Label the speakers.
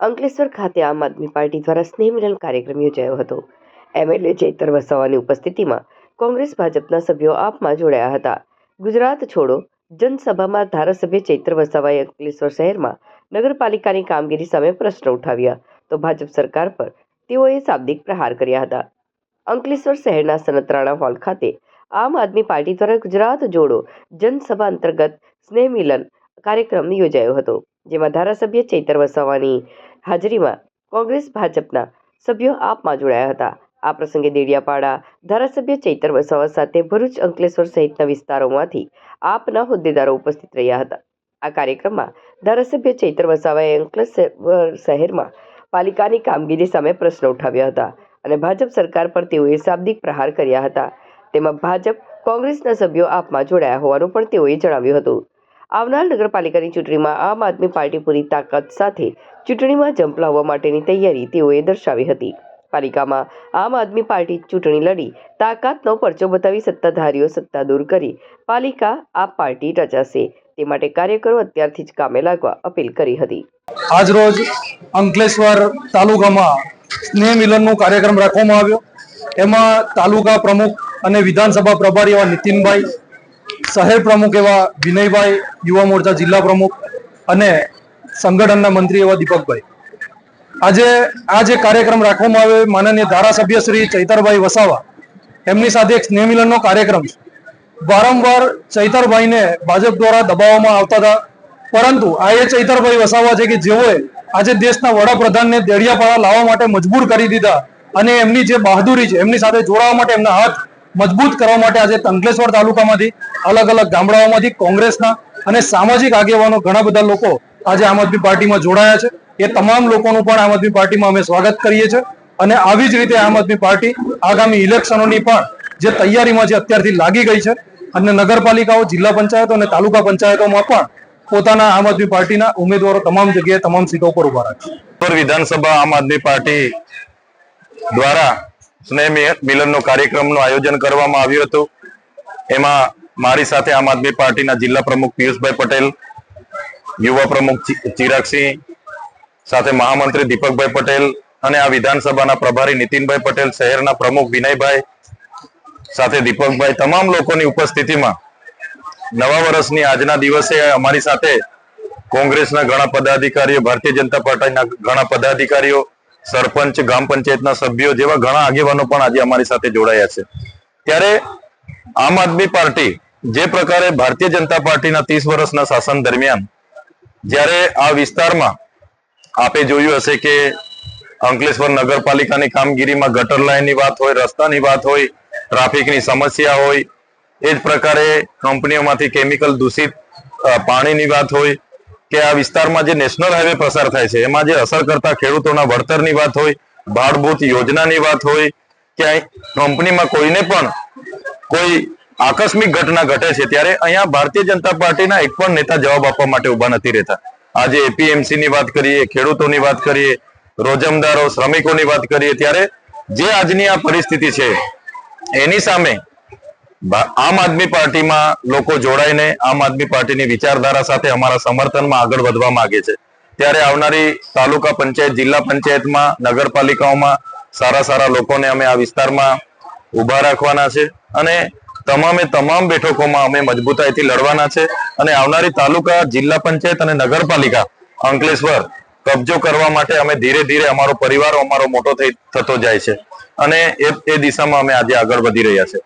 Speaker 1: અંકલેશ્વર ખાતે આમ આદમી પાર્ટી દ્વારા સ્નેહ મિલન કાર્યક્રમ યોજાયો હતો. એમએલએ ચૈતર વસાવાની ઉપસ્થિતિમાં કોંગ્રેસ ભાજપના સભ્યો આપમાં જોડાયા હતા. ગુજરાત છોડો, જનસભામાં ધારાસભ્ય ચૈત્ર વસાવાએ અંકલેશ્વર શહેરમાં નગરપાલિકાની કામગીરી સામે પ્રશ્ન ઉઠાવ્યા તો ભાજપ સરકાર પર તેઓએ શાબ્દિક પ્રહાર કર્યા હતા. અંકલેશ્વર શહેરના સનતરાણા હોલ ખાતે આમ આદમી પાર્ટી દ્વારા ગુજરાત જોડો, જનસભા અંતર્ગત સ્નેહ મિલન કાર્યક્રમ યોજાયો હતો, જેમાં ધારાસભ્ય ચૈતર વસાવાની હાજરીમાં કોંગ્રેસ ભાજપના સભ્યો આપમાં જોડાયા હતા. આ પ્રસંગે દેડિયાપાડા ધારાસભ્ય ચૈતર વસાવા સાથે ભરૂચ અંકલેશ્વર સહિતના વિસ્તારોમાંથી આપના હોદ્દેદારો ઉપસ્થિત રહ્યા હતા. આ કાર્યક્રમમાં ધારાસભ્ય ચૈતર વસાવાએ અંકલેશ્વર શહેરમાં પાલિકાની કામગીરી સામે પ્રશ્ન ઉઠાવ્યા હતા અને ભાજપ સરકાર પર તેઓએ શાબ્દિક પ્રહાર કર્યા હતા. તેમાં ભાજપ કોંગ્રેસના સભ્યો આપમાં જોડાયા હોવાનું પણ તેઓએ જણાવ્યું હતું. આવનાર નગરપાલિકાની ચૂંટણીમાં આમ આદમી પાર્ટી પૂરી તાકાત સાથે ચૂંટણીમાં ઝંપલાવવા માટેની તૈયારી તેઓએ દર્શાવી હતી. પાલિકામાં આમ આદમી પાર્ટી ચૂંટણી લડી, તાકાતનો પરચો બતાવી સત્તાધારીઓ સત્તા દૂર કરી, પાલિકા આ પાર્ટી રચાશે, તે માટે કાર્યકરો અત્યારથી જ કામે લાગવા અપીલ કરી હતી.
Speaker 2: આજરોજ અંકલેશ્વર તાલુકામાં સ્નેહ મિલનનો કાર્યક્રમ રાખવામાં આવ્યો. એમાં તાલુકા પ્રમુખ અને વિધાનસભા પ્રભારી એવા નીતિનભાઈ શહેર પ્રમુખ એવા વિનયભાઈ યુવા મોરચા જિલ્લા પ્રમુખ અને સંગઠનના મંત્રી એવા દીપકભાઈ. આજે આ જે કાર્યક્રમ રાખવામાં આવ્યો માનનીય ધારાસભ્ય શ્રી ચૈતરભાઈ વસાવા. એમની સાથે એક સ્નેહ મિલનનો કાર્યક્રમ છે. વારંવાર ચૈતરભાઈને ભાજપ દ્વારા દબાવવામાં આવતા હતા. પરંતુ આ એ ચૈતરભાઈ વસાવા છે કે જેઓએ આજે દેશના વડાપ્રધાનને દેડિયાપાડા લાવવા માટે મજબૂર કરી દીધા અને એમની જે બહાદુરી છે, એમની સાથે જોડાવા માટે એમના હાથ મજબૂત કરવા માટે આજે અંકલેશ્વર તાલુકામાંથી અલગ અલગ ગામડાઓમાંથી કોંગ્રેસના અને સામાજિક આગેવાનો ઘણા બધા લોકો આજે આમ આદમી પાર્ટીમાં જોડાયા છે. એ તમામ લોકોનું પણ આમ આદમી પાર્ટીમાં અમે સ્વાગત કરીએ છીએ. અને આવી જ રીતે આમ આદમી પાર્ટી આગામી ઇલેક્શનોની પણ જે તૈયારીમાં છે અત્યારથી લાગી ગઈ છે અને નગરપાલિકાઓ, જિલ્લા પંચાયતો અને તાલુકા પંચાયતોમાં પણ પોતાના આમ આદમી પાર્ટીના ઉમેદવારો તમામ જગ્યાએ તમામ સીટો પર ઊભા રાખશે
Speaker 3: વિધાનસભા આમ આદમી પાર્ટી દ્વારા સ્નેહ મિલન મિલનનો કાર્યક્રમનું આયોજન કરવામાં આવ્યું હતું. એમાં મારી સાથે આમ આદમી પાર્ટીના જિલ્લા પ્રમુખ પિયુષભાઈ પટેલ, યુવા પ્રમુખ ચિરાગસિંહ, સાથે મહામંત્રી દીપકભાઈ પટેલ અને આ વિધાનસભાના પ્રભારી નીતિનભાઈ પટેલ, શહેરના પ્રમુખ વિનયભાઈ, સાથે દીપકભાઈ, તમામ લોકોની ઉપસ્થિતિમાં નવા વર્ષની આજના દિવસે અમારી સાથે કોંગ્રેસના ઘણા પદાધિકારીઓ, ભારતીય જનતા પાર્ટીના ઘણા પદાધિકારીઓ સરપંચ, ગ્રામ પંચાયતના સભ્યો જેવા ઘણા આગેવાનો પણ આજે અમારી સાથે જોડાયા છે. ત્યારે આમ આદમી પાર્ટી જે પ્રકારે ભારતીય જનતા પાર્ટીના ત્રીસ વર્ષના શાસન દરમિયાન જ્યારે આ વિસ્તારમાં આપે જોયું હશે કે અંકલેશ્વર નગરપાલિકાની કામગીરીમાં ગટર લાઈનની વાત હોય, રસ્તાની વાત હોય, ટ્રાફિકની સમસ્યા હોય, એ જ પ્રકારે કંપનીઓમાંથી કેમિકલ દૂષિત પાણીની વાત હોય કે આ વિસ્તારમાં જે નેશનલ હાઈવે પસાર થાય છે, એમાં જે અસર કરતા ખેડૂતોના વળતરની વાત હોય, ભાડભૂત યોજનાની વાત હોય, કે કંપનીમાં કોઈને પણ કોઈ આકસ્મિક ઘટના ઘટે છે, ત્યારે અહીંયા ભારતીય જનતા પાર્ટીના એક પણ નેતા જવાબ આપવા માટે ઊભા નથી રહેતા. આજે એપીએમસી ની વાત કરીએ, ખેડૂતોની વાત કરીએ, રોજમદારો, શ્રમિકોની વાત કરીએ, ત્યારે જે આજની આ પરિસ્થિતિ છે, એની સામે આમ આદમી પાર્ટીમાં લોકો જોડાઈને આમ આદમી પાર્ટીની વિચારધારા સાથે અમારા સમર્થનમાં આગળ વધવા માંગે છે. ત્યારે આવનારી તાલુકા પંચાયત, જિલ્લા પંચાયતમાં, નગરપાલિકાઓમાં સારા સારા લોકોને અમે આ વિસ્તારમાં ઊભા રાખવાના છે અને તમામે તમામ બેઠકોમાં અમે મજબૂતાઈથી લડવાના છે અને આવનારી તાલુકા, જિલ્લા પંચાયત અને નગરપાલિકા અંકલેશ્વર કબજો કરવા માટે અમે ધીરે ધીરે અમારો પરિવાર અમારો મોટો થઈ થતો જાય છે અને એ એ દિશામાં અમે આજે આગળ વધી રહ્યા છે.